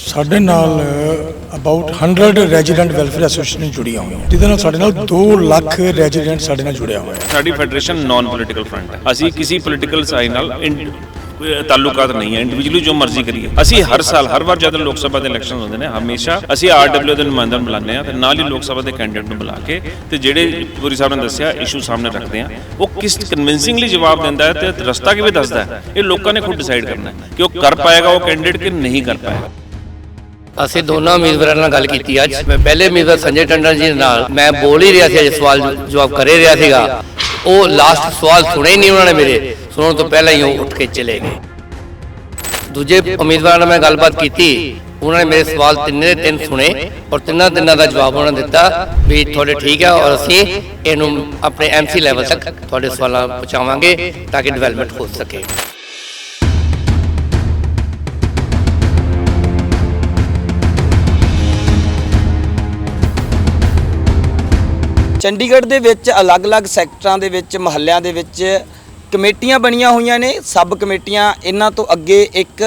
ਸਾਡੇ ਨਾਲ about 100 resident welfare association ਜੁੜੀਆਂ ਹੋਈਆਂ। ਜਿਹਦੇ ਨਾਲ ਸਾਡੇ ਨਾਲ 2 ਲੱਖ ਰੈਜ਼ੀਡੈਂਟ ਸਾਡੇ ਨਾਲ ਜੁੜਿਆ ਹੋਇਆ। ਹੈ ਸਾਡੀ ਫੈਡਰੇਸ਼ਨ ਨਾਨ ਪੋਲੀਟੀਕਲ ਫਰੰਟ ਹੈ। ਅਸੀਂ ਕਿਸੇ ਪੋਲੀਟੀਕਲ ਸਾਈਡ ਨਾਲ ਤਾਲੁਕਾਤ ਨਹੀਂ ਹੈ। ਇੰਡੀਵਿਜੂਅਲੀ ਜੋ ਮਰਜ਼ੀ ਕਰੀਏ। ਅਸੀਂ ਹਰ ਸਾਲ, ਹਰ ਵਾਰ ਜਦੋਂ ਲੋਕ ਸਭਾ ਦੇ ਇਲੈਕਸ਼ਨ ਹੁੰਦੇ ਨੇ, ਹਮੇਸ਼ਾ ਅਸੀਂ ਆਰਡਬਲਯੂ ਦੇ ਨੁਮਾਇੰਦਿਆਂ ਬੁਲਾਉਂਦੇ ਆ ਤੇ ਨਾਲ ਹੀ ਲੋਕ ਸਭਾ ਦੇ ਕੈਂਡੀਡੇਟ ਨੂੰ ਬੁਲਾ ਕੇ ਤੇ ਜਿਹੜੇ ਪੂਰੀ ਸਾਹਿਬ ਨੇ ਦੱਸਿਆ ਇਸ਼ੂ ਸਾਹਮਣੇ ਰੱਖਦੇ ਆ ਉਹ ਕਿਸ ਕਨਵਿੰਸਿੰਗਲੀ ਜਵਾਬ ਦਿੰਦਾ ਹੈ ਤੇ ਰਸਤਾ ਕਿਵੇਂ ਦੱਸਦਾ ਹੈ? ਇਹ ਲੋਕਾਂ ਨੇ ਖੁਦ ਡਿਸਾਈਡ ਕਰਨਾ ਹੈ ਕਿ ਉਹ ਕਰ ਪਾਏਗਾ ਉਹ ਕੈਂਡੀਡੇਟ ਕਿ ਨਹੀਂ ਕਰ ਪਾਏਗਾ। ਅਸੀਂ ਦੋਨਾਂ ਉਮੀਦਵਾਰਾਂ ਨਾਲ ਗੱਲ ਕੀਤੀ ਅੱਜ। ਮੈਂ ਪਹਿਲੇ ਉਮੀਦਵਾਰ ਸੰਜੇ ਟੰਡਨ ਜੀ ਨਾਲ, ਮੈਂ ਬੋਲ ਹੀ ਰਿਹਾ ਸੀ ਅੱਜ ਸਵਾਲ ਜਵਾਬ ਕਰ ਰਿਹਾ ਸੀਗਾ। ਉਹ ਲਾਸਟ ਸਵਾਲ ਸੁਣੇ ਹੀ ਨਹੀਂ ਉਹਨਾਂ ਨੇ ਮੇਰੇ। ਸੁਣਨ ਤੋਂ ਪਹਿਲਾਂ ਹੀ ਉਹ ਉੱਠ ਕੇ ਚਲੇ ਗਏ। ਦੂਜੇ ਉਮੀਦਵਾਰਾਂ ਨਾਲ ਮੈਂ ਗੱਲਬਾਤ ਕੀਤੀ। ਉਹਨਾਂ ਨੇ ਮੇਰੇ ਸਵਾਲ ਤਿੰਨੇ ਦੇ ਤਿੰਨ ਸੁਣੇ ਔਰ ਤਿੰਨਾਂ ਤਿੰਨਾਂ ਦਾ ਜਵਾਬ ਉਹਨਾਂ ਨੇ ਦਿੱਤਾ ਵੀ ਤੁਹਾਡੇ ਠੀਕ ਹੈ ਔਰ ਅਸੀਂ ਇਹਨੂੰ ਆਪਣੇ ਐਮਸੀ ਲੈਵਲ ਤੱਕ ਤੁਹਾਡੇ ਸਵਾਲਾਂ ਪਹੁੰਚਾਵਾਂਗੇ ਤਾਂ ਕਿ ਡਿਵੈਲਪਮੈਂਟ ਹੋ ਸਕੇ। ਚੰਡੀਗੜ੍ਹ ਦੇ ਵਿੱਚ ਅਲੱਗ-ਅਲੱਗ ਸੈਕਟਰਾਂ ਦੇ ਵਿੱਚ, ਮਹੱਲਿਆਂ ਦੇ ਵਿੱਚ ਕਮੇਟੀਆਂ ਬਣੀਆਂ ਹੋਈਆਂ ਨੇ। ਸਬ ਕਮੇਟੀਆਂ ਇਹਨਾਂ ਤੋਂ ਅੱਗੇ ਇੱਕ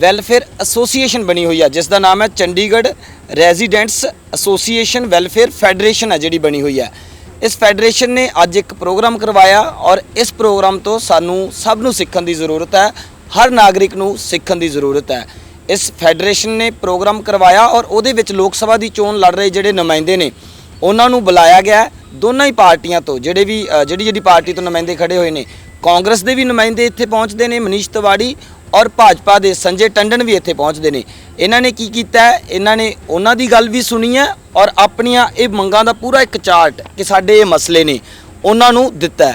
ਵੈਲਫੇਅਰ ਐਸੋਸੀਏਸ਼ਨ ਬਣੀ ਹੋਈ ਹੈ ਜਿਸ ਦਾ ਨਾਮ ਹੈ Chandigarh residents association welfare federation ਹੈ ਜਿਹੜੀ ਬਣੀ ਹੋਈ ਹੈ ਇਸ ਫੈਡਰੇਸ਼ਨ ਨੇ ਅੱਜ ਇੱਕ ਪ੍ਰੋਗਰਾਮ ਕਰਵਾਇਆ ਔਰ ਇਸ ਪ੍ਰੋਗਰਾਮ ਤੋਂ ਸਾਨੂੰ ਸਭ ਨੂੰ ਸਿੱਖਣ ਦੀ ਜ਼ਰੂਰਤ ਹੈ, ਹਰ ਨਾਗਰਿਕ ਨੂੰ ਸਿੱਖਣ ਦੀ ਜ਼ਰੂਰਤ ਹੈ। ਇਸ ਫੈਡਰੇਸ਼ਨ ਨੇ ਪ੍ਰੋਗਰਾਮ ਕਰਵਾਇਆ ਔਰ ਉਹਦੇ ਵਿੱਚ ਲੋਕ ਸਭਾ ਦੀ ਚੋਣ ਲੜ ਰਹੇ ਜਿਹੜੇ ਨੁਮਾਇੰਦੇ ਨੇ, ਉਹਨਾਂ ਨੂੰ ਬੁਲਾਇਆ ਗਿਆ ਦੋਨਾਂ ਹੀ ਪਾਰਟੀਆਂ ਤੋਂ ਜਿਹੜੇ ਵੀ ਜਿਹੜੀ ਜਿਹੜੀ ਪਾਰਟੀ ਤੋਂ ਨੁਮਾਇੰਦੇ ਖੜੇ ਹੋਏ ਨੇ, ਕਾਂਗਰਸ ਦੇ ਵੀ ਨੁਮਾਇੰਦੇ ਇੱਥੇ ਪਹੁੰਚਦੇ ਨੇ, ਮਨੀਸ਼ ਤਿਵਾੜੀ ਔਰ ਭਾਜਪਾ ਦੇ ਸੰਜੇ ਟੰਡਨ ਵੀ ਇੱਥੇ ਪਹੁੰਚਦੇ ਨੇ। ਇਹਨਾਂ ਨੇ ਕੀ ਕੀਤਾ? ਇਹਨਾਂ ਨੇ ਉਹਨਾਂ ਦੀ ਗੱਲ ਵੀ ਸੁਣੀ ਹੈ ਔਰ ਆਪਣੀਆਂ ਇਹ ਮੰਗਾਂ ਦਾ ਪੂਰਾ ਇੱਕ ਚਾਰਟ ਕਿ ਸਾਡੇ ਇਹ ਮਸਲੇ ਨੇ, ਉਹਨਾਂ ਨੂੰ ਦਿੱਤਾ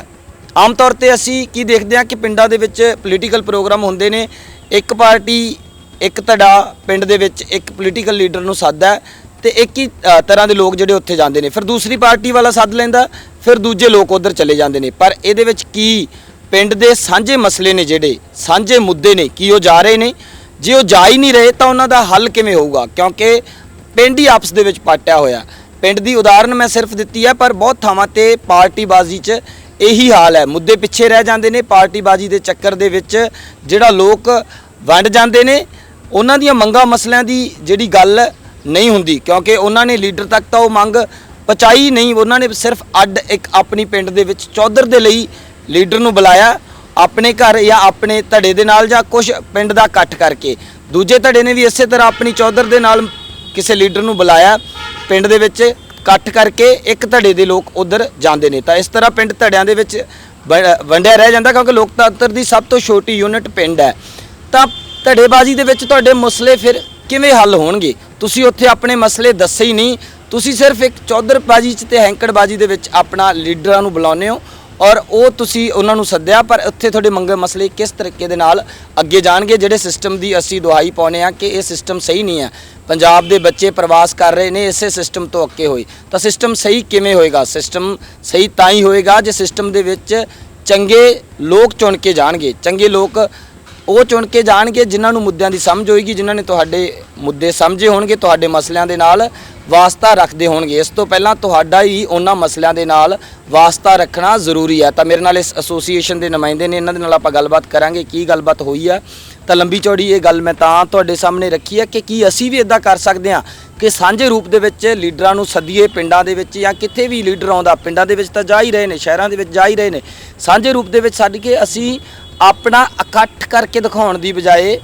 ਆਮ ਤੌਰ ਤੇ ਅਸੀਂ ਕੀ ਦੇਖਦੇ ਹਾਂ ਕਿ ਪਿੰਡਾਂ ਦੇ ਵਿੱਚ ਪੋਲੀਟੀਕਲ ਪ੍ਰੋਗਰਾਮ ਹੁੰਦੇ ਨੇ, ਇੱਕ ਪਾਰਟੀ ਇੱਕ ਧੜਾ ਪਿੰਡ ਦੇ ਵਿੱਚ ਇੱਕ ਪੋਲੀਟੀਕਲ ਲੀਡਰ ਨੂੰ ਸੱਦਦਾ ਤੇ ਇੱਕ ਹੀ ਅ, ਤਰ੍ਹਾਂ ਦੇ ਲੋਕ ਜਿਹੜੇ ਉੱਥੇ ਜਾਂਦੇ ਨੇ। ਫਿਰ ਦੂਸਰੀ ਪਾਰਟੀ ਵਾਲਾ ਸੱਦ ਲੈਂਦਾ ਫਿਰ ਦੂਜੇ ਲੋਕ ਉਧਰ ਚਲੇ ਜਾਂਦੇ ਨੇ। ਪਰ ਇਹਦੇ ਵਿੱਚ ਕੀ ਪਿੰਡ ਦੇ ਸਾਂਝੇ ਮਸਲੇ ਨੇ ਜਿਹੜੇ ਸਾਂਝੇ ਮੁੱਦੇ ਨੇ ਕੀ ਉਹ ਜਾ ਰਹੇ ਨੇ? ਜੇ ਉਹ ਜਾ ਹੀ ਨਹੀਂ ਰਹੇ ਤਾਂ ਉਹਨਾਂ ਦਾ ਹੱਲ ਕਿਵੇਂ ਹੋਊਗਾ? ਕਿਉਂਕਿ ਪਿੰਡ ਹੀ ਆਪਸ ਦੇ ਵਿੱਚ ਪਾਟਿਆ ਹੋਇਆ। ਪਿੰਡ ਦੀ ਉਦਾਹਰਨ ਮੈਂ ਸਿਰਫ ਦਿੱਤੀ ਹੈ ਪਰ ਬਹੁਤ ਥਾਵਾਂ ਤੇ ਪਾਰਟੀਬਾਜ਼ੀ 'ਚ ਇਹੀ ਹਾਲ ਹੈ। ਮੁੱਦੇ ਪਿੱਛੇ ਰਹਿ ਜਾਂਦੇ ਨੇ ਪਾਰਟੀਬਾਜ਼ੀ ਦੇ ਚੱਕਰ ਦੇ ਵਿੱਚ ਜਿਹੜਾ ਲੋਕ ਵੰਡ ਜਾਂਦੇ ਨੇ ਉਹਨਾਂ ਦੀਆਂ ਮੰਗਾਂ ਮਸਲਿਆਂ ਦੀ ਜਿਹੜੀ ਗੱਲ ਨਹੀਂ ਹੁੰਦੀ, ਕਿਉਂਕਿ ਉਹਨਾਂ ਨੇ ਲੀਡਰ ਤੱਕ ਤਾਂ ਉਹ ਮੰਗ ਪਹੁੰਚਾਈ ਨਹੀਂ। ਉਹਨਾਂ ਨੇ ਸਿਰਫ ਅੱਡ ਇੱਕ ਆਪਣੀ ਪਿੰਡ ਦੇ ਵਿੱਚ ਚੌਧਰ ਦੇ ਲਈ ਲੀਡਰ ਨੂੰ ਬੁਲਾਇਆ, ਆਪਣੇ ਘਰ ਜਾਂ ਆਪਣੇ ਧੜੇ ਦੇ ਨਾਲ ਜਾਂ ਕੁਝ ਪਿੰਡ ਦਾ ਇਕੱਠ ਕਰਕੇ। ਦੂਜੇ ਧੜੇ ਨੇ ਵੀ ਇਸੇ ਤਰ੍ਹਾਂ ਆਪਣੀ ਚੌਧਰ ਦੇ ਨਾਲ ਕਿਸੇ ਲੀਡਰ ਨੂੰ ਬੁਲਾਇਆ, ਪਿੰਡ ਦੇ ਵਿੱਚ ਇਕੱਠ ਕਰਕੇ ਇੱਕ ਧੜੇ ਦੇ ਲੋਕ ਉਧਰ ਜਾਂਦੇ ਨੇ। ਤਾਂ ਇਸ ਤਰ੍ਹਾਂ ਪਿੰਡ ਧੜਿਆਂ ਦੇ ਵਿੱਚ ਵ- ਵੰਡਿਆ ਰਹਿ ਜਾਂਦਾ, ਕਿਉਂਕਿ ਲੋਕਤੰਤਰ ਦੀ ਸਭ ਤੋਂ ਛੋਟੀ ਯੂਨਿਟ ਪਿੰਡ ਹੈ। ਤਾਂ ਧੜੇਬਾਜ਼ੀ ਦੇ ਵਿੱਚ ਤੁਹਾਡੇ ਮਸਲੇ ਫਿਰ ਕਿਵੇਂ ਹੱਲ ਹੋਣਗੇ? ਤੁਸੀਂ ਉੱਥੇ ਆਪਣੇ ਮਸਲੇ ਦੱਸੇ ਹੀ ਨਹੀਂ। ਤੁਸੀਂ ਸਿਰਫ ਇੱਕ ਚੌਧਰਬਾਜ਼ੀ 'ਚ ਤੇ ਹੈਂਕੜਬਾਜ਼ੀ ਦੇ ਵਿੱਚ ਆਪਣਾ ਲੀਡਰਾਂ ਨੂੰ ਬੁਲਾਉਂਦੇ ਹੋ ਔਰ ਉਹ ਤੁਸੀਂ ਉਹਨਾਂ ਨੂੰ ਸੱਦਿਆ, ਪਰ ਉੱਥੇ ਤੁਹਾਡੇ ਮੰਗੇ ਮਸਲੇ ਕਿਸ ਤਰੀਕੇ ਦੇ ਨਾਲ ਅੱਗੇ ਜਾਣਗੇ, ਜਿਹੜੇ ਸਿਸਟਮ ਦੀ ਅਸੀਂ ਦੁਹਾਈ ਪਾਉਨੇ ਆ ਕਿ ਇਹ ਸਿਸਟਮ ਸਹੀ ਨਹੀਂ ਹੈ। ਪੰਜਾਬ ਦੇ ਬੱਚੇ ਪ੍ਰਵਾਸ ਕਰ ਰਹੇ ਨੇ, ਇਸੇ ਸਿਸਟਮ ਤੋਂ ਅੱਕੇ ਹੋਏ। ਤਾਂ ਸਿਸਟਮ ਸਹੀ ਕਿਵੇਂ ਹੋਏਗਾ? ਸਿਸਟਮ ਸਹੀ ਤਾਂ ਹੀ ਹੋਏਗਾ ਜੇ ਸਿਸਟਮ ਦੇ ਵਿੱਚ ਚੰਗੇ ਲੋਕ ਚੁਣ ਕੇ ਜਾਣਗੇ। ਚੰਗੇ ਲੋਕ ਉਹ ਚੁਣ ਕੇ ਜਾਣਗੇ, ਜਿਨ੍ਹਾਂ ਨੂੰ ਮੁੱਦਿਆਂ ਦੀ ਸਮਝ ਹੋਏਗੀ, ਜਿਨ੍ਹਾਂ ਨੇ ਤੁਹਾਡੇ ਮੁੱਦੇ ਸਮਝੇ ਹੋਣਗੇ, ਤੁਹਾਡੇ ਮਸਲਿਆਂ ਦੇ ਨਾਲ ਵਾਸਤਾ ਰੱਖਦੇ ਹੋਣਗੇ। ਇਸ ਤੋਂ ਪਹਿਲਾਂ ਤੁਹਾਡਾ ਹੀ ਉਹਨਾਂ ਮਸਲਿਆਂ ਦੇ ਨਾਲ ਵਾਸਤਾ ਰੱਖਣਾ ਜ਼ਰੂਰੀ ਹੈ। ਤਾਂ ਮੇਰੇ ਨਾਲ ਇਸ ਐਸੋਸੀਏਸ਼ਨ ਦੇ ਨੁਮਾਇੰਦੇ ਨੇ, ਇਹਨਾਂ ਦੇ ਨਾਲ ਆਪਾਂ ਗੱਲਬਾਤ ਕਰਾਂਗੇ, ਕੀ ਗੱਲਬਾਤ ਹੋਈ ਆ ਤਾਂ ਲੰਬੀ ਚੌੜੀ ਇਹ ਗੱਲ ਮੈਂ ਤਾਂ ਤੁਹਾਡੇ ਸਾਹਮਣੇ ਰੱਖੀ ਹੈ ਕਿ ਕੀ ਅਸੀਂ ਵੀ ਇਦਾਂ ਕਰ ਸਕਦੇ ਹਾਂ ਕਿ ਸਾਂਝੇ ਰੂਪ ਦੇ ਵਿੱਚ ਲੀਡਰਾਂ ਨੂੰ ਸੱਦੀਏ ਪਿੰਡਾਂ ਦੇ ਵਿੱਚ ਜਾਂ ਕਿੱਥੇ ਵੀ ਲੀਡਰ ਆਉਂਦਾ, ਪਿੰਡਾਂ ਦੇ ਵਿੱਚ ਤਾਂ ਜਾ ਹੀ ਰਹੇ ਨੇ, ਸ਼ਹਿਰਾਂ ਦੇ ਵਿੱਚ ਜਾ ਹੀ ਰਹੇ ਨੇ। ਸਾਂਝੇ ਰੂਪ ਦੇ ਵਿੱਚ ਛੱਡ ਕੇ ਅਸੀਂ ਆਪਣਾ ਇਕੱਠ ਕਰਕੇ ਦਿਖਾਉਣ ਦੀ ਬਜਾਏ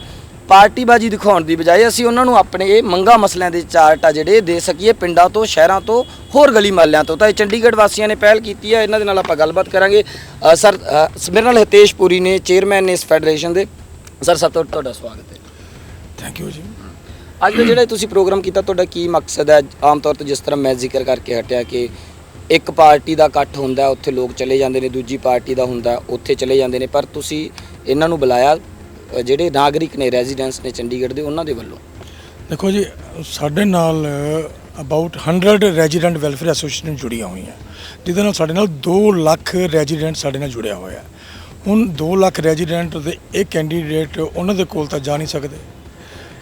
ਪਾਰਟੀਬਾਜ਼ੀ ਦਿਖਾਉਣ ਦੀ ਬਜਾਏ ਅਸੀਂ ਉਹਨਾਂ ਨੂੰ ਆਪਣੇ ਇਹ ਮੰਗਾ ਮਸਲਿਆਂ ਦੇ ਚਾਰਟ ਆ ਜਿਹੜੇ ਦੇ ਸਕੀਏ ਪਿੰਡਾਂ ਤੋਂ ਸ਼ਹਿਰਾਂ ਤੋਂ ਹੋਰ ਗਲੀ ਮਹੱਲਿਆਂ ਤੋਂ। ਤਾਂ ਇਹ ਚੰਡੀਗੜ੍ਹ ਵਾਸੀਆਂ ਨੇ ਪਹਿਲ ਕੀਤੀ ਹੈ ਇਹਨਾਂ ਦੇ ਨਾਲ ਆਪਾਂ ਗੱਲਬਾਤ ਕਰਾਂਗੇ। ਸਰ ਮੇਰੇ ਨਾਲ ਹਿਤੇਸ਼ ਪੁਰੀ ਨੇ ਚੇਅਰਮੈਨ ਨੇ ਇਸ ਫੈਡਰੇਸ਼ਨ ਦੇ। ਸਰ ਸਭ ਤੋਂ ਤੁਹਾਡਾ ਸਵਾਗਤ ਹੈ। ਥੈਂਕ ਯੂ ਜੀ। ਅੱਜ ਦਾ ਜਿਹੜਾ ਤੁਸੀਂ ਪ੍ਰੋਗਰਾਮ ਕੀਤਾ ਤੁਹਾਡਾ ਕੀ ਮਕਸਦ ਹੈ? ਆਮ ਤੌਰ ਤੇ ਜਿਸ ਤਰ੍ਹਾਂ ਮੈਂ ਜ਼ਿਕਰ ਕਰਕੇ ਹਟਿਆ ਕਿ ਇੱਕ ਪਾਰਟੀ ਦਾ ਇਕੱਠ ਹੁੰਦਾ, ਉੱਥੇ ਲੋਕ ਚਲੇ ਜਾਂਦੇ ਨੇ, ਦੂਜੀ ਪਾਰਟੀ ਦਾ ਹੁੰਦਾ, ਉੱਥੇ ਚਲੇ ਜਾਂਦੇ ਨੇ। ਪਰ ਤੁਸੀਂ ਇਹਨਾਂ ਨੂੰ ਬੁਲਾਇਆ ਜਿਹੜੇ ਨਾਗਰਿਕ ਨੇ ਰੈਜੀਡੈਂਟਸ ਨੇ ਚੰਡੀਗੜ੍ਹ ਦੇ, ਉਹਨਾਂ ਦੇ ਵੱਲੋਂ? ਦੇਖੋ ਜੀ, ਸਾਡੇ ਨਾਲ ਅਬਾਊਟ 100 ਰੈਜ਼ੀਡੈਂਟ ਵੈਲਫੇਅਰ ਐਸੋਸੀਏਸ਼ਨ ਜੁੜੀਆਂ ਹੋਈਆਂ। ਜਿਹਦੇ ਨਾਲ ਸਾਡੇ ਨਾਲ 2 ਲੱਖ ਰੈਜ਼ੀਡੈਂਟ ਸਾਡੇ ਨਾਲ ਜੁੜਿਆ ਹੋਇਆ ਹੁਣ 2 ਲੱਖ ਰੈਜ਼ੀਡੈਂਟ ਦੇ ਇੱਕ ਕੈਂਡੀਡੇਟ ਉਹਨਾਂ ਦੇ ਕੋਲ ਤਾਂ ਜਾ ਨਹੀਂ ਸਕਦੇ।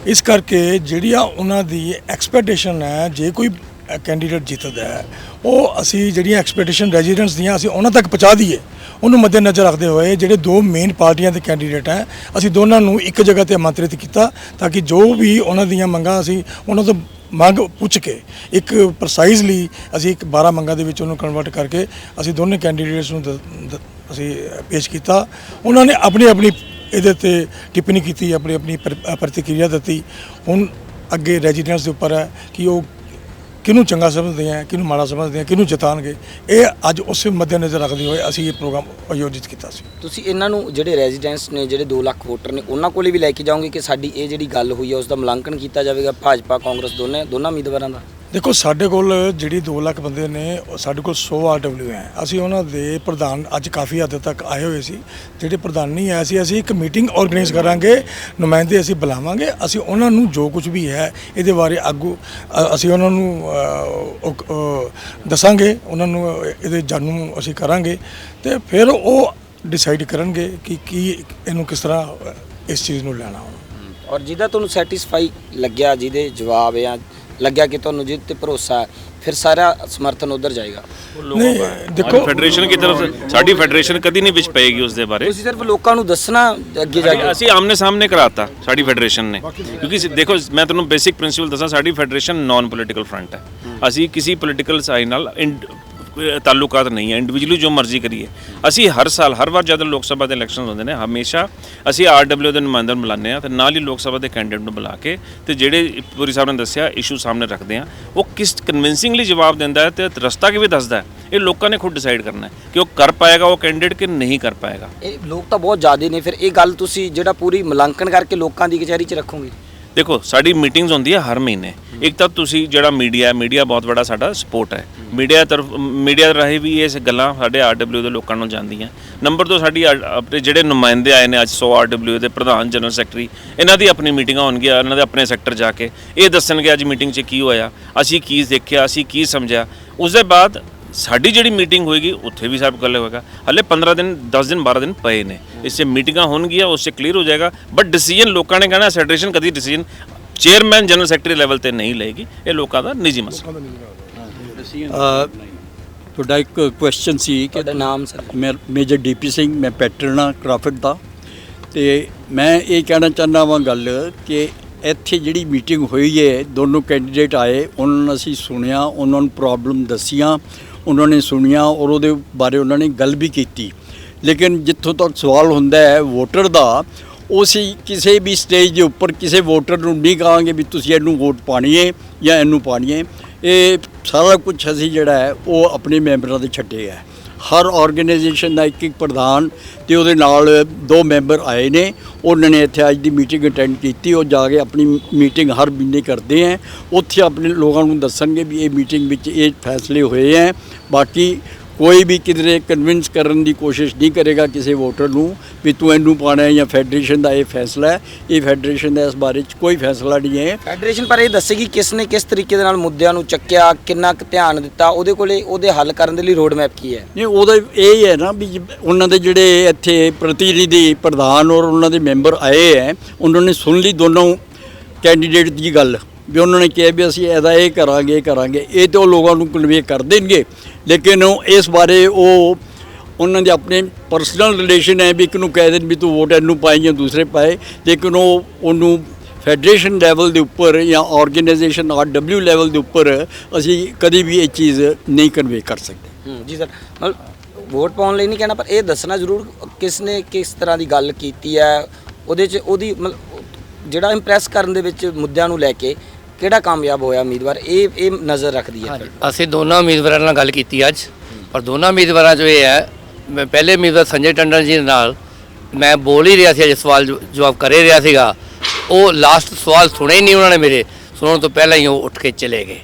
ਇਸ ਕਰਕੇ ਜਿਹੜੀਆਂ ਉਹਨਾਂ ਦੀ ਐਕਸਪੈਕਟੇਸ਼ਨ ਹੈ, ਜੇ ਕੋਈ ਕੈਂਡੀਡੇਟ ਜਿੱਤਦਾ ਹੈ, ਉਹ ਅਸੀਂ ਜਿਹੜੀਆਂ ਐਕਸਪੈਕਟੇਸ਼ਨ ਰੈਜ਼ੀਡੈਂਟਸ ਦੀਆਂ ਅਸੀਂ ਉਹਨਾਂ ਤੱਕ ਪਹੁੰਚਾ ਦਈਏ, ਉਹਨੂੰ ਮੱਦੇਨਜ਼ਰ ਰੱਖਦੇ ਹੋਏ ਜਿਹੜੇ ਦੋ ਮੇਨ ਪਾਰਟੀਆਂ ਦੇ ਕੈਂਡੀਡੇਟ ਹੈ, ਅਸੀਂ ਦੋਨਾਂ ਨੂੰ ਇੱਕ ਜਗ੍ਹਾ ਤੇ ਆਮੰਤਰਿਤ ਕੀਤਾ ਤਾਂ ਕਿ ਜੋ ਵੀ ਉਹਨਾਂ ਦੀਆਂ ਮੰਗਾਂ ਅਸੀਂ ਉਹਨਾਂ ਤੋਂ ਮੰਗ ਪੁੱਛ ਕੇ ਇੱਕ ਪ੍ਰਸਾਈਜ਼ਲੀ ਅਸੀਂ ਇੱਕ 12 ਮੰਗਾਂ ਦੇ ਵਿੱਚ ਉਹਨੂੰ ਕਨਵਰਟ ਕਰਕੇ ਅਸੀਂ ਦੋਨੇ ਕੈਂਡੀਡੇਟਸ ਨੂੰ ਦ- ਅਸੀਂ ਪੇਸ਼ ਕੀਤਾ। ਉਹਨਾਂ ਨੇ ਆਪਣੀ ਆਪਣੀ ਇਹਦੇ ਤੇ ਟਿੱਪਣੀ ਕੀਤੀ, ਆਪਣੀ ਆਪਣੀ ਪ੍ਰ- ਪ੍ਰਤੀਕਿਰਿਆ ਦਿੱਤੀ। ਹੁਣ ਅੱਗੇ ਰੈਜ਼ੀਡੈਂਟਸ ਦੇ ਉੱਪਰ ਹੈ ਕਿ ਉਹ ਕਿਹਨੂੰ ਚੰਗਾ ਸਮਝਦੇ ਆ, ਕਿਹਨੂੰ ਮਾੜਾ ਸਮਝਦੇ ਆ, ਕਿਹਨੂੰ ਜਿਤਾਣਗੇ, ਇਹ ਅੱਜ ਉਸੇ ਮੱਦੇਨਜ਼ਰ ਰੱਖਦੇ ਹੋਏ ਅਸੀਂ ਇਹ ਪ੍ਰੋਗਰਾਮ ਆਯੋਜਿਤ ਕੀਤਾ ਸੀ। ਤੁਸੀਂ ਇਹਨਾਂ ਨੂੰ ਜਿਹੜੇ ਰੈਜ਼ੀਡੈਂਟਸ ਨੇ, ਜਿਹੜੇ 2 ਲੱਖ ਵੋਟਰ ਨੇ, ਉਹਨਾਂ ਕੋਲੇ ਵੀ ਲੈ ਕੇ ਜਾਓਗੇ ਕਿ ਸਾਡੀ ਇਹ ਜਿਹੜੀ ਗੱਲ ਹੋਈ ਹੈ ਉਸ ਦਾ ਮੁਲਾਂਕਣ ਕੀਤਾ ਜਾਵੇਗਾ ਭਾਜਪਾ, ਕਾਂਗਰਸ ਦੋਨੇ, ਦੋਨਾਂ ਉਮੀਦਵਾਰਾਂ ਦਾ? ਦੇਖੋ ਸਾਡੇ ਕੋਲ ਜਿਹੜੀ 2 ਲੱਖ ਬੰਦੇ ਨੇ ਉਹ ਸਾਡੇ ਕੋਲ 100 ਆਰਡਬਲਯੂ ਹੈ। ਅਸੀਂ ਉਹਨਾਂ ਦੇ ਪ੍ਰਧਾਨ ਅੱਜ ਕਾਫੀ ਹੱਦ ਤੱਕ ਆਏ ਹੋਏ ਸੀ। ਜਿਹੜੇ ਪ੍ਰਧਾਨ ਨਹੀਂ ਆਏ ਸੀ ਅਸੀਂ ਇੱਕ ਮੀਟਿੰਗ ਆਰਗੇਨਾਈਜ਼ ਕਰਾਂਗੇ ਨੁਮਾਇੰਦੇ ਅਸੀਂ ਬੁਲਾਵਾਂਗੇ। ਅਸੀਂ ਉਹਨਾਂ ਨੂੰ ਜੋ ਕੁਝ ਵੀ ਹੈ ਇਹਦੇ ਬਾਰੇ ਆਗੂ ਅ- ਅਸੀਂ ਉਹਨਾਂ ਨੂੰ ਅ, ਉਹ- ਅ, ਦੱਸਾਂਗੇ। ਉਹਨਾਂ ਨੂੰ ਇਹਦੇ ਜਾਣੂ ਅਸੀਂ ਕਰਾਂਗੇ ਤੇ ਫਿਰ ਉਹ ਡਿਸਾਈਡ ਕਰਨਗੇ ਕਿ ਕੀ ਇਹਨੂੰ ਕਿਸ ਤਰ੍ਹਾਂ ਅ, ਇਸ ਚੀਜ਼ ਨੂੰ ਲੈਣਾ। ਹੋਣਾ ਔਰ ਜਿਹਦਾ ਤੁਹਾਨੂੰ ਸੈਟੀਸਫਾਈ ਲੱਗਿਆ ਜਿਹਦੇ ਜਵਾਬ ਜਾਂ ਲੱਗਿਆ ਕਿ ਤੁਹਾਨੂੰ ਜਿਹਦੇ ਤੇ ਭਰੋਸਾ ਹੈ ਫਿਰ ਸਾਰਾ ਸਮਰਥਨ ਉਧਰ ਜਾਏਗਾ। ਨਹੀਂ ਦੇਖੋ ਫੈਡਰੇਸ਼ਨ ਕੀ ਤਰਫ ਸਾਡੀ ਫੈਡਰੇਸ਼ਨ ਕਦੀ ਨਹੀਂ ਵਿੱਚ ਪਏਗੀ ਉਸ ਦੇ ਬਾਰੇ। ਤੁਸੀਂ ਸਿਰਫ ਲੋਕਾਂ ਨੂੰ ਦੱਸਣਾ ਅੱਗੇ ਜਾ ਕੇ। ਅਸੀਂ ਆਮਨੇ ਸਾਹਮਣੇ ਕਰਾਤਾ ਸਾਡੀ ਫੈਡਰੇਸ਼ਨ ਨੇ। ਕਿਉਂਕਿ ਦੇਖੋ ਮੈਂ ਤੁਹਾਨੂੰ ਬੇਸਿਕ ਪ੍ਰਿੰਸੀਪਲ ਦੱਸਾਂ ਸਾਡੀ ਫੈਡਰੇਸ਼ਨ ਨਾਨ ਪੋਲੀਟੀਕਲ ਫਰੰਟ ਹੈ। ਅਸੀਂ ਕਿਸੇ ਪੋਲੀਟੀਕਲ ਸਾਈਡ ਨਾਲ ਤਾਲੁਕਾਤ ਨਹੀਂ ਹੈ। ਇੰਡੀਵਿਜੂਅਲੀ ਜੋ ਮਰਜ਼ੀ ਕਰੀਏ। ਅਸੀਂ ਹਰ ਸਾਲ ਹਰ ਵਾਰ ਜਦ ਲੋਕ ਸਭਾ ਦੇ ਇਲੈਕਸ਼ਨ ਹੁੰਦੇ ਨੇ ਹਮੇਸ਼ਾ ਅਸੀਂ ਆਰਡਬਲਯੂ ਦੇ ਨੁਮਾਇੰਦਰ ਨੂੰ ਬੁਲਾਉਂਦੇ ਆ ਤੇ ਨਾਲ ਹੀ ਲੋਕ ਸਭਾ ਦੇ ਕੈਂਡੀਡੇਟ ਨੂੰ ਬੁਲਾ ਕੇ ਤੇ ਜਿਹੜੇ ਪੂਰੀ ਸਾਹਿਬ ਨੇ ਦੱਸਿਆ ਇਸ਼ੂ ਸਾਹਮਣੇ ਰੱਖਦੇ ਆ ਉਹ ਕਿਸ ਕਨਵਿੰਸਿੰਗਲੀ ਜਵਾਬ ਦਿੰਦਾ ਹੈ ਤੇ ਰਸਤਾ ਕਿਵੇਂ ਦੱਸਦਾ ਹੈ? ਇਹ ਲੋਕਾਂ ਨੇ ਖੁਦ ਡਿਸਾਈਡ ਕਰਨਾ ਹੈ ਕਿ ਉਹ ਕਰ ਪਾਏਗਾ ਉਹ ਕੈਂਡੀਡੇਟ ਕਿ ਨਹੀਂ ਕਰ ਪਾਏਗਾ। ਇਹ ਲੋਕ ਤਾਂ ਬਹੁਤ ਜ਼ਿਆਦੇ ਨੇ। ਫਿਰ ਇਹ ਗੱਲ ਤੁਸੀਂ ਜਿਹੜਾ ਪੂਰੀ ਮੁਲਾਂਕਣ ਕਰਕੇ ਲੋਕਾਂ ਦੀ ਕਚਹਿਰੀ 'ਚ ਰੱਖੋਗੇ? ਦੇਖੋ ਸਾਡੀ ਮੀਟਿੰਗਸ ਹੁੰਦੀ ਹੈ ਹਰ ਮਹੀਨੇ। ਇੱਕ ਤਾਂ ਤੁਸੀਂ ਜਿਹੜਾ ਮੀਡੀਆ ਮੀਡੀਆ ਬਹੁਤ ਵੱਡਾ ਸਾਡਾ ਸਪੋਰਟ ਹੈ। ਮੀਡੀਆ ਤਰਫ, ਮੀਡੀਆ ਰਾਹੀਂ ਵੀ ਇਹ ਗੱਲਾਂ ਸਾਡੇ ਆਰਡਬਲਯੂ ਦੇ ਲੋਕਾਂ ਨੂੰ ਜਾਂਦੀਆਂ। ਨੰਬਰ 2 ਸਾਡੀ ਆ- ਆਪਣੇ ਜਿਹੜੇ ਨੁਮਾਇੰਦੇ ਆਏ ਨੇ ਅੱਜ 100 ਆਰਡਬਲਯੂ ਦੇ ਪ੍ਰਧਾਨ, ਜਨਰਲ ਸੈਕਟਰੀ, ਇਹਨਾਂ ਦੀ ਆਪਣੀ ਮੀਟਿੰਗਾਂ ਹੋਣਗੀਆਂ, ਇਹਨਾਂ ਦੇ ਆਪਣੇ ਸੈਕਟਰ ਜਾ ਕੇ। ਇਹ ਦੱਸਣਗੇ ਅੱਜ ਮੀਟਿੰਗ 'ਚ ਕੀ ਹੋਇਆ, ਅਸੀਂ ਕੀ ਦੇਖਿਆ, ਅਸੀਂ ਕੀ ਸਮਝਿਆ। ਉਸ ਦੇ ਬਾਅਦ ਸਾਡੀ ਜਿਹੜੀ ਮੀਟਿੰਗ ਹੋਏਗੀ, ਉੱਥੇ ਵੀ ਸਭ ਗੱਲ ਹੋਏਗਾ। ਹਲੇ 15 ਦਿਨ 10 ਦਿਨ 12 ਦਿਨ ਪਏ ਨੇ। ਇਸੇ ਮੀਟਿੰਗਾਂ ਹੋਣਗੀਆਂ, ਉਸ ਉਸਸੇ ਕਲੀਅਰ ਹੋ ਜਾਏਗਾ। ਬਟ ਡਿਸੀਜਨ ਲੋਕਾਂ ਨੇ ਕਹਿਣਾ ਸੈਡਰੇਸ਼ਨ ਕਦੀ decision chairman general secretary level ਤੇ ਨਹੀਂ ਲਏਗੀ ਇਹ ਲੋਕਾਂ ਦਾ ਨਿੱਜੀ ਮਸਲਾ। ਤੁਹਾਡਾ ਇੱਕ ਕੁਐਸਚਨ ਸੀ ਕਿ ਤੁਹਾਡਾ ਨਾਮ ਸਰ। ਮੈਂ ਮੇਜਰ ਡੀਪੀ ਸਿੰਘ ਮੈਂ ਪੈਟਰਨਾ ਕ੍ਰਾਫਟ ਦਾ। ਤੇ ਮੈਂ ਇਹ ਕਹਿਣਾ ਚਾਹੁੰਦਾ ਵਾਂ ਗੱਲ ਕਿ ਇੱਥੇ ਜਿਹੜੀ ਮੀਟਿੰਗ ਹੋਈ ਹੈ ਦੋਨੋਂ ਕੈਂਡੀਡੇਟ ਆਏ ਉਹਨਾਂ ਨੂੰ ਅਸੀਂ ਸੁਣਿਆ ਉਹਨਾਂ ਨੂੰ ਪ੍ਰੋਬਲਮ ਦੱਸੀਆਂ ਉਹਨਾਂ ਨੇ ਸੁਣੀਆਂ ਔਰ ਉਹਦੇ ਬਾਰੇ ਉਹਨਾਂ ਨੇ ਗੱਲ ਵੀ ਕੀਤੀ। ਲੇਕਿਨ ਜਿੱਥੋਂ ਤੱਕ ਸਵਾਲ ਹੁੰਦਾ ਹੈ ਵੋਟਰ ਦਾ ਉਹ ਅਸੀਂ ਕਿਸੇ ਵੀ ਸਟੇਜ ਦੇ ਉੱਪਰ ਕਿਸੇ ਵੋਟਰ ਨੂੰ ਨਹੀਂ ਕਹਾਂਗੇ ਵੀ ਤੁਸੀਂ ਇਹਨੂੰ ਵੋਟ ਪਾਣੀ ਹੈ ਜਾਂ ਇਹਨੂੰ ਪਾਣੀ ਹੈ। ਇਹ ਸਾਰਾ ਕੁਝ ਅਸੀਂ ਜਿਹੜਾ ਹੈ, ਉਹ ਆਪਣੇ ਮੈਂਬਰਾਂ ਦੇ ਛੱਡੇ ਹੈ। ਹਰ ਆਰਗੇਨਾਈਜੇਸ਼ਨ ਦਾ ਇੱਕ ਇੱਕ ਪ੍ਰਧਾਨ ਤੇ ਉਹਦੇ ਨਾਲ ਦੋ ਮੈਂਬਰ ਆਏ ਨੇ। ਉਹਨਾਂ ਨੇ ਇੱਥੇ ਅੱਜ ਦੀ ਮੀਟਿੰਗ ਅਟੈਂਡ ਕੀਤੀ, ਉਹ ਜਾ ਕੇ ਆਪਣੀ ਮੀਟਿੰਗ ਹਰ ਮਹੀਨੇ ਕਰਦੇ ਹੈ। ਉੱਥੇ ਆਪਣੇ ਲੋਕਾਂ ਨੂੰ ਦੱਸਣਗੇ ਵੀ ਇਹ ਮੀਟਿੰਗ ਵਿੱਚ ਇਹ ਫੈਸਲੇ ਹੋਏ ਹੈ। ਬਾਕੀ ਕੋਈ ਵੀ ਕਿਧਰੇ ਕਨਵਿੰਸ ਕਰਨ ਦੀ ਕੋਸ਼ਿਸ਼ ਨਹੀਂ ਕਰੇਗਾ ਕਿਸੇ ਵੋਟਰ ਨੂੰ ਵੀ ਤੂੰ ਇਹਨੂੰ ਪਾਣਾ ਹੈ ਜਾਂ ਫੈਡਰੇਸ਼ਨ ਦਾ ਇਹ ਫੈਸਲਾ ਹੈ। ਇਹ ਫੈਡਰੇਸ਼ਨ ਦਾ ਇਸ ਬਾਰੇ 'ਚ ਕੋਈ ਫੈਸਲਾ ਨਹੀਂ ਹੈ। ਫੈਡਰੇਸ਼ਨ ਪਰ ਇਹ ਦੱਸੇਗੀ ਕਿਸ ਨੇ ਕਿਸ ਤਰੀਕੇ ਦੇ ਨਾਲ ਮੁੱਦਿਆਂ ਨੂੰ ਚੱਕਿਆ ਕਿੰਨਾ ਕੁ ਧਿਆਨ ਦਿੱਤਾ ਉਹਦੇ ਕੋਲੇ ਉਹਦੇ ਹੱਲ ਕਰਨ ਦੇ ਲਈ ਰੋਡ ਮੈਪ ਕੀ ਹੈ? ਨਹੀਂ ਉਹਦਾ ਇਹ ਹੀ ਹੈ ਨਾ ਵੀ ਉਹਨਾਂ ਦੇ ਜਿਹੜੇ ਇੱਥੇ ਪ੍ਰਤੀਨਿਧੀ ਪ੍ਰਧਾਨ ਔਰ ਉਹਨਾਂ ਦੇ ਮੈਂਬਰ ਆਏ ਹੈ ਉਹਨਾਂ ਨੇ ਸੁਣ ਲਈ ਦੋਨੋਂ ਕੈਂਡੀਡੇਟ ਦੀ ਗੱਲ ਵੀ ਉਹਨਾਂ ਨੇ ਕਿਹਾ ਵੀ ਅਸੀਂ ਇਹਦਾ ਇਹ ਕਰਾਂਗੇ ਇਹ ਕਰਾਂਗੇ। ਇਹ ਤੇ ਉਹ ਲੋਕਾਂ ਨੂੰ ਕਨਵੇ ਕਰ ਦੇਣਗੇ। ਲੇਕਿਨ ਇਸ ਬਾਰੇ ਉਹ ਉਹਨਾਂ ਦੇ ਆਪਣੇ ਪਰਸਨਲ ਰਿਲੇਸ਼ਨ ਹੈ ਵੀ ਇੱਕ ਨੂੰ ਕਹਿ ਦੇਣ ਵੀ ਤੂੰ ਵੋਟ ਇਹਨੂੰ ਪਾਈ ਜਾਂ ਦੂਸਰੇ ਪਾਏ, ਲੇਕਿਨ ਉਹ ਉਹਨੂੰ ਫੈਡਰੇਸ਼ਨ ਲੈਵਲ ਦੇ ਉੱਪਰ ਜਾਂ ਆਰਗੇਨਾਈਜੇਸ਼ਨ ਆਰਡਬਲਯੂ ਲੈਵਲ ਦੇ ਉੱਪਰ ਅਸੀਂ ਕਦੀ ਵੀ ਇਹ ਚੀਜ਼ ਨਹੀਂ ਕਨਵੇ ਕਰ ਸਕਦੇ। ਜੀ ਸਰ, ਮਤਲਬ ਵੋਟ ਪਾਉਣ ਲਈ ਨਹੀਂ ਕਹਿਣਾ, ਪਰ ਇਹ ਦੱਸਣਾ ਜ਼ਰੂਰ ਕਿਸ ਨੇ ਕਿਸ ਤਰ੍ਹਾਂ ਦੀ ਗੱਲ ਕੀਤੀ ਹੈ, ਉਹਦੇ 'ਚ ਉਹਦੀ ਮਤਲਬ ਜਿਹੜਾ ਇੰਪ੍ਰੈਸ ਕਰਨ ਦੇ ਵਿੱਚ ਮੁੱਦਿਆਂ ਨੂੰ ਲੈ ਕੇ ਕਿਹੜਾ ਕਾਮਯਾਬ ਹੋਇਆ ਉਮੀਦਵਾਰ? ਇਹ ਇਹ ਨਜ਼ਰ ਰੱਖਦੀ ਹੈ ਅਸੀਂ ਦੋਨਾਂ ਉਮੀਦਵਾਰਾਂ ਨਾਲ ਗੱਲ ਕੀਤੀ ਅੱਜ। ਪਰ ਦੋਨਾਂ ਉਮੀਦਵਾਰਾਂ 'ਚੋਂ ਇਹ ਹੈ ਮੈਂ ਪਹਿਲੇ ਉਮੀਦਵਾਰ ਸੰਜੇ ਟੰਡਨ ਜੀ ਨਾਲ ਮੈਂ ਬੋਲ ਹੀ ਰਿਹਾ ਸੀ ਅੱਜ ਸਵਾਲ ਜਵ- ਜਵਾਬ ਕਰ ਹੀ ਰਿਹਾ ਸੀਗਾ। ਉਹ ਲਾਸਟ ਸਵਾਲ ਸੁਣੇ ਹੀ ਨਹੀਂ ਉਹਨਾਂ ਨੇ ਮੇਰੇ। ਸੁਣਨ ਤੋਂ ਪਹਿਲਾਂ ਹੀ ਉਹ ਉੱਠ ਕੇ ਚਲੇ ਗਏ।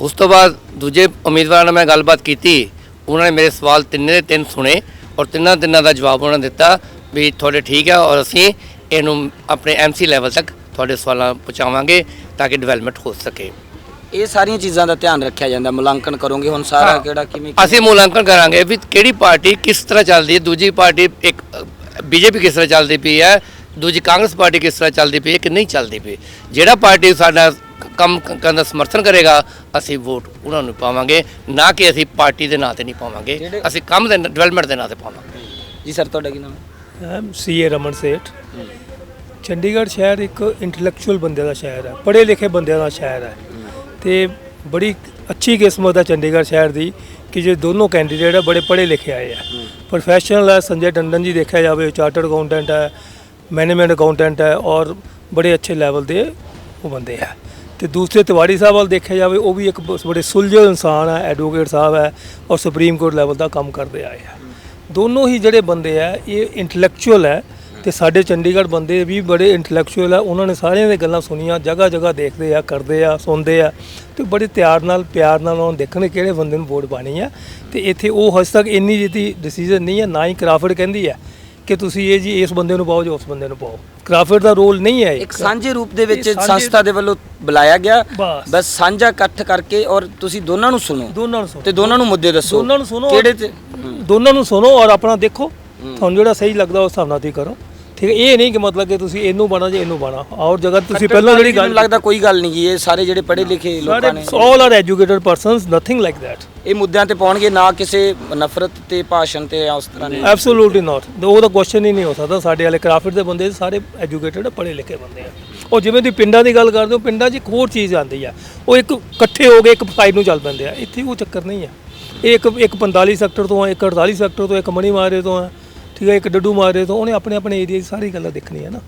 ਉਸ ਤੋਂ ਬਾਅਦ ਦੂਜੇ ਉਮੀਦਵਾਰਾਂ ਨਾਲ ਮੈਂ ਗੱਲਬਾਤ ਕੀਤੀ। ਉਹਨਾਂ ਨੇ ਮੇਰੇ ਸਵਾਲ ਤਿੰਨੇ ਦੇ ਤਿੰਨ ਸੁਣੇ ਔਰ ਤਿੰਨਾਂ ਤਿੰਨਾਂ ਦਾ ਜਵਾਬ ਉਹਨਾਂ ਨੇ ਦਿੱਤਾ ਵੀ ਤੁਹਾਡੇ ਠੀਕ ਹੈ ਔਰ ਅਸੀਂ ਇਹਨੂੰ ਆਪਣੇ ਐਮਸੀ ਲੈਵਲ ਤੱਕ ਤੁਹਾਡੇ ਸਵਾਲਾਂ ਪਹੁੰਚਾਵਾਂਗੇ। ਤਾਂ ਕਿ ਡਿਵੈਲਪਮੈਂਟ ਹੋ ਸਕੇ। ਇਹ ਸਾਰੀਆਂ ਚੀਜ਼ਾਂ ਦਾ ਧਿਆਨ ਰੱਖਿਆ ਜਾਂਦਾ। ਮੁਲਾਂਕਣ ਕਰੋਗੇ ਹੁਣ ਸਾਰਾ ਹਾਂ। ਕਿਹੜਾ ਕਿਵੇਂ ਅਸੀਂ ਮੁਲਾਂਕਣ ਕਰਾਂਗੇ ਵੀ ਕਿਹੜੀ ਪਾਰਟੀ ਕਿਸ ਤਰ੍ਹਾਂ ਚੱਲਦੀ ਹੈ। ਦੂਜੀ ਪਾਰਟੀ ਇੱਕ ਬੀਜੇਪੀ ਕਿਸ ਤਰ੍ਹਾਂ ਚੱਲਦੀ ਪਈ ਹੈ? ਦੂਜੀ ਕਾਂਗਰਸ ਪਾਰਟੀ ਕਿਸ ਤਰ੍ਹਾਂ ਚੱਲਦੀ ਪਈ ਹੈ ਕਿ ਨਹੀਂ ਚੱਲਦੀ ਪਈ? ਜਿਹੜਾ ਪਾਰਟੀ ਸਾਡਾ ਕੰਮ ਕ- ਕਰਨ ਦਾ ਸਮਰਥਨ ਕਰੇਗਾ ਅਸੀਂ ਵੋਟ ਉਹਨਾਂ ਨੂੰ ਪਾਵਾਂਗੇ। ਨਾ ਕਿ ਅਸੀਂ ਪਾਰਟੀ ਦੇ ਨਾਂ ਤੇ ਨਹੀਂ ਪਾਵਾਂਗੇ। ਜਿਹੜੇ- ਅਸੀਂ ਕੰਮ ਦੇ ਡਿਵੈਲਪਮੈਂਟ ਦੇ ਨਾਂ ਤੇ ਪਾਵਾਂਗੇ। ਜੀ ਸਰ ਤੁਹਾਡਾ ਕੀ ਨਾਮ ਹੈ? ਸੀਏ ਰਮਨ ਸੇਠ। ਚੰਡੀਗੜ੍ਹ ਸ਼ਹਿਰ ਇੱਕ ਇੰਟੈਲੈਕਚੁਅਲ ਬੰਦੇ ਦਾ ਸ਼ਹਿਰ ਹੈ ਪੜ੍ਹੇ ਲਿਖੇ ਬੰਦਿਆਂ ਦਾ ਸ਼ਹਿਰ ਹੈ। ਤੇ ਬੜੀ ਅੱਛੀ ਕਿਸਮਤ ਹੈ ਚੰਡੀਗੜ੍ਹ ਸ਼ਹਿਰ ਦੀ ਕਿ ਜੇ ਦੋਨੋਂ ਕੈਂਡੀਡੇਟ ਹੈ ਬੜੇ ਪੜ੍ਹੇ ਲਿਖੇ ਆਏ ਆ। ਪ੍ਰੋਫੈਸ਼ਨਲ ਹੈ ਸੰਜੇ ਟੰਡਨ ਜੀ ਦੇਖਿਆ ਜਾਵੇ ਚਾਰਟਰਡ ਅਕਾਊਂਟੈਂਟ ਹੈ ਮੈਨੇਜਮੈਂਟ ਅਕਾਊਂਟੈਂਟ ਹੈ ਔਰ ਬੜੇ ਅੱਛੇ ਲੈਵਲ ਦੇ ਉਹ ਬੰਦੇ ਹੈ ਤੇ ਦੂਸਰੇ ਤਿਵਾੜੀ ਸਾਹਿਬ ਵੱਲ ਦੇਖਿਆ ਜਾਵੇ ਉਹ ਵੀ ਇੱਕ ਬੜੇ ਸੁਲਝੇ ਇਨਸਾਨ ਹੈ ਐਡਵੋਕੇਟ ਸਾਹਿਬ ਹੈ ਔਰ ਸੁਪਰੀਮ ਕੋਰਟ ਲੈਵਲ ਦਾ ਕੰਮ ਕਰਦੇ ਆਏ ਆ। ਦੋਨੋਂ ਹੀ ਜਿਹੜੇ ਬੰਦੇ ਆ ਇਹ ਇੰਟੈਲੈਕਚੁਅਲ ਹੈ ਤੇ ਸਾਡੇ ਚੰਡੀਗੜ੍ਹ ਬੰਦੇ ਵੀ ਬੜੇ ਇੰਟੈਲੈਕਚੁਅਲ ਆ ਉਹਨਾਂ ਨੇ ਸਾਰਿਆਂ ਦੀਆਂ ਗੱਲਾਂ ਸੁਣੀਆਂ ਜਗ੍ਹਾ ਜਗ੍ਹਾ ਦੇਖਦੇ ਆ ਕਰਦੇ ਆ ਸੁਣਦੇ ਆ ਤੇ ਬੜੇ ਤਿਆਰ ਨਾਲ ਪਿਆਰ ਨਾਲ ਉਹਨਾਂ ਦੇਖਣ ਕਿਹੜੇ ਬੰਦੇ ਨੂੰ ਵੋਟ ਪਾਣੀ ਆ ਤੇ ਇੱਥੇ ਉਹ ਹਜੇ ਤੱਕ ਇੰਨੀ ਜਿੱਤੀ ਡਿਸੀਜਨ ਨਹੀਂ ਹੈ ਨਾ ਹੀ ਕਰਾਫਟ ਕਹਿੰਦੀ ਹੈ ਕਿ ਤੁਸੀਂ ਇਹ ਜੀ ਇਸ ਬੰਦੇ ਨੂੰ ਪਾਓ ਜਾਂ ਉਸ ਬੰਦੇ ਨੂੰ ਪਾਓ। ਕਰਾਫਟ ਦਾ ਰੋਲ ਨਹੀਂ ਹੈ। ਇੱਕ ਸਾਂਝੇ ਰੂਪ ਦੇ ਵਿੱਚ ਸੰਸਥਾ ਦੇ ਵੱਲੋਂ ਬੁਲਾਇਆ ਗਿਆ। ਬਸ। ਬਸ ਸਾਂਝਾ ਇਕੱਠ ਕਰਕੇ ਔਰ ਤੁਸੀਂ ਦੋਨਾਂ ਨੂੰ ਸੁਣੋ। ਦੋਨਾਂ ਨੂੰ ਸੁਣੋ। ਤੇ ਦੋਨਾਂ ਨੂੰ ਮੁੱਦੇ ਦੱਸੋ। ਦੋਨਾਂ ਨੂੰ ਸੁਣੋ ਕਿਹੜੇ ਤੇ? ਦੋਨਾਂ ਨੂੰ ਸੁਣੋ ਔਰ ਆਪਣਾ ਦੇਖੋ। ਤੁਹਾਨੂੰ ਜਿਹੜਾ ਸਹੀ ਲੱਗਦਾ ਉਸ ਹਿਸਾਬ ਨਾਲ ਤੁਸੀਂ ਕਰੋ। ਠੀਕ ਹੈ ਇਹ ਨਹੀਂ ਕਿ ਮਤਲਬ ਕਿ ਤੁਸੀਂ ਇਹਨੂੰ ਬਣਾ ਜੇ ਇਹਨੂੰ ਬਣਾ। ਔਰ ਜਗ੍ਹਾ ਤੁਸੀਂ ਪਹਿਲਾਂ ਜਿਹੜੀ ਗੱਲ ਲੱਗਦਾ ਕੋਈ ਗੱਲ ਨਹੀਂ ਗੀ ਇਹ ਸਾਰੇ ਜਿਹੜੇ ਪੜ੍ਹੇ ਲਿਖੇ ਲੋਕਾਂ ਨੇ। All are educated persons nothing like that ਇਹ ਮੁੱਦਿਆਂ ਤੇ ਪਾਉਣਗੇ ਨਾ ਕਿਸੇ ਨਫ਼ਰਤ ਤੇ ਭਾਸ਼ਣ ਤੇ ਜਾਂ ਉਸ ਤਰ੍ਹਾਂ ਦੇ। ਐਬਸੋਲੂਟਲੀ ਨਾਟ ਉਹ ਤਾਂ ਕੁਐਸਚਨ ਹੀ ਨਹੀਂ ਹੋ ਸਕਦਾ। ਸਾਡੇ ਵਾਲੇ ਕਰਾਫਟ ਦੇ ਬੰਦੇ ਸਾਰੇ ਐਜੂਕੇਟਡ ਪੜ੍ਹੇ ਲਿਖੇ ਬੰਦੇ ਆ। ਉਹ ਜਿਵੇਂ ਦੀ ਪਿੰਡਾਂ ਦੀ ਗੱਲ ਕਰਦੇ ਹੋ ਪਿੰਡਾਂ 'ਚ ਇੱਕ ਹੋਰ ਚੀਜ਼ ਆਉਂਦੀ ਆ। ਉਹ ਇੱਕ ਇਕੱਠੇ ਹੋ ਕੇ ਇੱਕ ਸਾਈਡ ਨੂੰ ਚੱਲ ਪੈਂਦੇ ਆ। ਇੱਥੇ ਉਹ ਚੱਕਰ ਨਹੀਂ ਆ। ਇਹ ਇੱਕ ਇੱਕ 45 ਸੈਕਟਰ ਤੋਂ ਆ ਇੱਕ 48 ਸੈਕਟਰ ਤੋਂ ਇੱਕ ਮਣੀ ਮਾਰੇ ਤੋਂ ਆ। ਠੀਕ ਹੈ ਇੱਕ ਡੱਡੂ ਮਾਰੇ ਤੋਂ ਉਹਨੇ ਆਪਣੇ ਆਪਣੇ ਏਰੀਆ ਦੀ ਸਾਰੀ ਗੱਲਾਂ ਦੇਖਣੀ ਹੈ ਨਾ।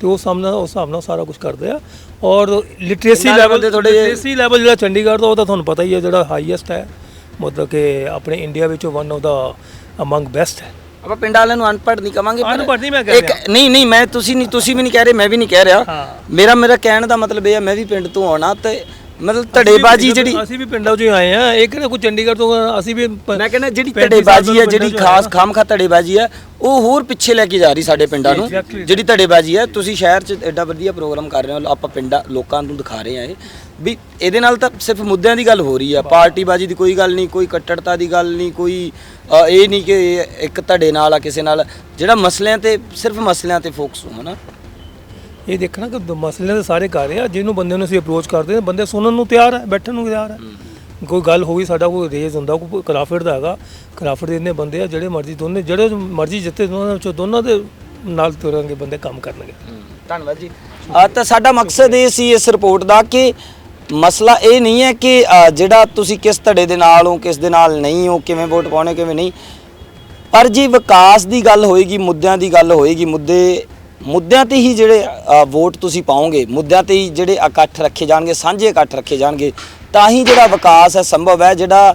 ਤੇ ਉਹ ਸਾਹਮਣਾ ਉਸ ਹਿਸਾਬ ਨਾਲ ਸਾਰਾ ਕੁਝ ਕਰਦੇ ਆ। ਔਰ ਲਿਟਰੇਸੀ ਦੇ ਲੈਵਲ ਥੋੜ੍ਹੇ ਜਿਹੇ- ਲਿਟਰੇਸੀ ਲੈਵਲ ਜਿਹੜਾ ਚੰਡੀਗੜ੍ਹ ਦਾ ਉਹ ਤਾਂ ਤੁਹਾਨੂੰ ਪਤਾ ਹੀ ਹੈ ਜਿਹੜਾ ਹਾਈਐਸਟ ਹੈ। ਮਤਲਬ ਕਿ ਆਪਣੇ ਇੰਡੀਆ ਵਿੱਚੋਂ ਵਨ ਆਫ ਦਾ ਅਮੰਗ ਬੈਸਟ ਹੈ। ਆਪਾਂ ਪਿੰਡ ਵਾਲਿਆਂ ਨੂੰ ਅਨਪੜ੍ਹ ਨਹੀਂ ਕਵਾਂਗੇ ਪਰ ਅਨਪੜ੍ਹ ਨਹੀਂ ਮੈਂ ਕਹਿ ਇੱਕ ਨਹੀਂ ਨਹੀਂ ਮੈਂ ਤੁਸੀਂ ਨਹੀਂ ਤੁਸੀਂ ਵੀ ਨਹੀਂ ਕਹਿ ਰਹੇ ਮੈਂ ਵੀ ਨਹੀਂ ਕਹਿ ਰਿਹਾ। ਮੇਰਾ ਮੇਰਾ ਕਹਿਣ ਦਾ ਮਤਲਬ ਇਹ ਹੈ ਮੈਂ ਵੀ ਪਿੰਡ ਤੋਂ ਆਉਣਾ ਤੇ ਮਤਲਬ ਧੜੇਬਾਜ਼ੀ ਜਿਹੜੀ ਅਸੀਂ ਵੀ ਪਿੰਡਾਂ 'ਚੋਂ ਆਏ ਆ ਇਹ ਕਿਹੜਾ ਕੋਈ ਚੰਡੀਗੜ੍ਹ ਤੋਂ ਅਸੀਂ ਵੀ ਮੈਂ ਕਹਿੰਦਾ ਜਿਹੜੀ ਧੜੇਬਾਜ਼ੀ ਹੈ ਜਿਹੜੀ ਖਾਸ। ਖਾਮਖਾ ਧੜੇਬਾਜ਼ੀ ਹੈ ਉਹ ਹੋਰ ਪਿੱਛੇ ਲੈ ਕੇ ਜਾ ਰਹੀ ਸਾਡੇ ਪਿੰਡਾਂ ਨੂੰ. ਜਿਹੜੀ ਧੜੇਬਾਜ਼ੀ ਹੈ ਤੁਸੀਂ ਸ਼ਹਿਰ 'ਚ ਐਡਾ ਵਧੀਆ ਪ੍ਰੋਗਰਾਮ ਕਰ ਰਹੇ ਹੋ ਆਪਾਂ ਪਿੰਡਾਂ ਲੋਕਾਂ ਨੂੰ ਦਿਖਾ ਰਹੇ ਆ ਇਹ। ਵੀ ਇਹਦੇ ਨਾਲ ਤਾਂ ਸਿਰਫ ਮੁੱਦਿਆਂ ਦੀ ਗੱਲ ਹੋ ਰਹੀ ਆ ਪਾਰਟੀਬਾਜ਼ੀ ਦੀ ਕੋਈ ਗੱਲ ਨਹੀਂ ਕੋਈ ਕੱਟੜਤਾ ਦੀ ਗੱਲ ਨਹੀਂ ਕੋਈ ਇਹ ਨਹੀਂ ਕਿ ਇੱਕ ਧੜੇ ਨਾਲ ਆ ਕਿਸੇ ਨਾਲ। ਜਿਹੜਾ ਮਸਲਿਆਂ ਤੇ ਸਿਰਫ ਮਸਲਿਆਂ ਤੇ ਫੋਕਸ ਹੋ ਹਨਾ? ਇਹ ਦੇਖਣਾ ਕਿ ਮਸਲੇ ਦੇ ਸਾਰੇ ਕਰ ਰਹੇ ਆ ਜਿਹਨੂੰ ਬੰਦੇ ਨੂੰ ਅਸੀਂ ਅਪਰੋਚ ਕਰਦੇ ਹਾਂ ਬੰਦੇ ਸੁਣਨ ਨੂੰ ਤਿਆਰ ਹੈ ਬੈਠਣ ਨੂੰ ਤਿਆਰ ਹੈ। ਕੋਈ ਗੱਲ ਹੋਈ ਸਾਡਾ ਕੋਈ ਰੇਜ਼ ਹੁੰਦਾ ਕੋਈ ਕਰਾਫਟ ਦਾ ਹੈਗਾ ਕਰਾਫਟ ਦੇ ਇੰਨੇ ਬੰਦੇ ਆ ਜਿਹੜੇ ਮਰਜ਼ੀ ਦੋਨੇ ਜਿਹੜੇ ਮਰਜ਼ੀ ਜਿੱਤੇ ਦੋਨਾਂ ਵਿੱਚੋਂ ਦੋਨਾਂ ਦੇ ਨਾਲ ਤੁਰਾਂਗੇ ਬੰਦੇ ਕੰਮ ਕਰਨਗੇ। ਧੰਨਵਾਦ ਜੀ। ਆ ਤਾਂ ਸਾਡਾ ਮਕਸਦ ਇਹ ਸੀ ਇਸ ਰਿਪੋਰਟ ਦਾ ਕਿ ਮਸਲਾ ਇਹ ਨਹੀਂ ਹੈ ਕਿ ਜਿਹੜਾ ਤੁਸੀਂ ਕਿਸ ਧੜੇ ਦੇ ਨਾਲ ਹੋ ਕਿਸ ਦੇ ਨਾਲ ਨਹੀਂ ਹੋ ਕਿਵੇਂ ਵੋਟ ਪਾਉਣੇ ਕਿਵੇਂ ਨਹੀਂ। ਪਰ ਜੇ ਵਿਕਾਸ ਦੀ ਗੱਲ ਹੋਏਗੀ ਮੁੱਦਿਆਂ ਦੀ ਗੱਲ ਹੋਏਗੀ ਮੁੱਦੇ ਮੁੱਦਿਆਂ ਤੇ ਹੀ ਜਿਹੜੇ ਵੋਟ ਤੁਸੀਂ ਪਾਓਗੇ, ਮੁੱਦਿਆਂ ਤੇ ਹੀ ਜਿਹੜੇ ਇਕੱਠ ਰੱਖੇ ਜਾਣਗੇ, ਸਾਂਝੇ ਇਕੱਠ ਰੱਖੇ ਜਾਣਗੇ, ਤਾਂ ਹੀ ਜਿਹੜਾ ਵਿਕਾਸ ਹੈ ਸੰਭਵ ਹੈ, ਜਿਹੜਾ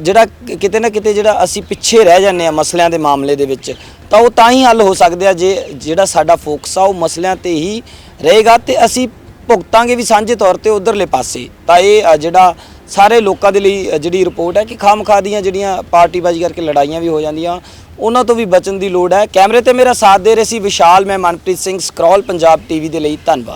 ਜਿਹੜਾ ਕਿਤੇ ਨਾ ਕਿਤੇ ਜਿਹੜਾ ਅਸੀਂ ਪਿੱਛੇ ਰਹਿ ਜਾਂਦੇ ਆ ਮਸਲਿਆਂ ਦੇ ਮਾਮਲੇ ਦੇ ਵਿੱਚ, ਤਾਂ ਉਹ ਤਾਂ ਹੀ ਹੱਲ ਹੋ ਸਕਦੇ ਆ, ਜੇ, ਜਿਹੜਾ ਸਾਡਾ ਫੋਕਸ ਆ ਉਹ ਮਸਲਿਆਂ ਤੇ ਹੀ ਰਹੇਗਾ, ਤੇ ਅਸੀਂ ਭੁਗਤਾਂਗੇ ਵੀ ਸਾਂਝੇ ਤੌਰ ਤੇ ਉਧਰਲੇ ਪਾਸੇ, ਤਾਂ ਇਹ ਜਿਹੜਾ ਸਾਰੇ ਲੋਕਾਂ ਦੇ ਲਈ ਜਿਹੜੀ ਰਿਪੋਰਟ ਹੈ ਕਿ ਖਾਮਖਾ ਦੀਆਂ ਜਿਹੜੀਆਂ ਪਾਰਟੀਬਾਜ਼ੀ ਕਰਕੇ ਲੜਾਈਆਂ ਵੀ ਹੋ ਜਾਂਦੀਆਂ, ਉਹਨਾਂ ਤੋਂ ਵੀ ਬਚਣ ਦੀ ਲੋੜ ਹੈ। ਕੈਮਰੇ ਤੇ ਮੇਰਾ ਸਾਥ ਦੇ ਰਹੇ ਸੀ ਵਿਸ਼ਾਲ, ਮੈਂ ਮਨਪ੍ਰੀਤ ਸਿੰਘ ਸਕਰੋਲ, ਪੰਜਾਬ ਟੀਵੀ ਦੇ ਲਈ ਧੰਨਵਾਦ।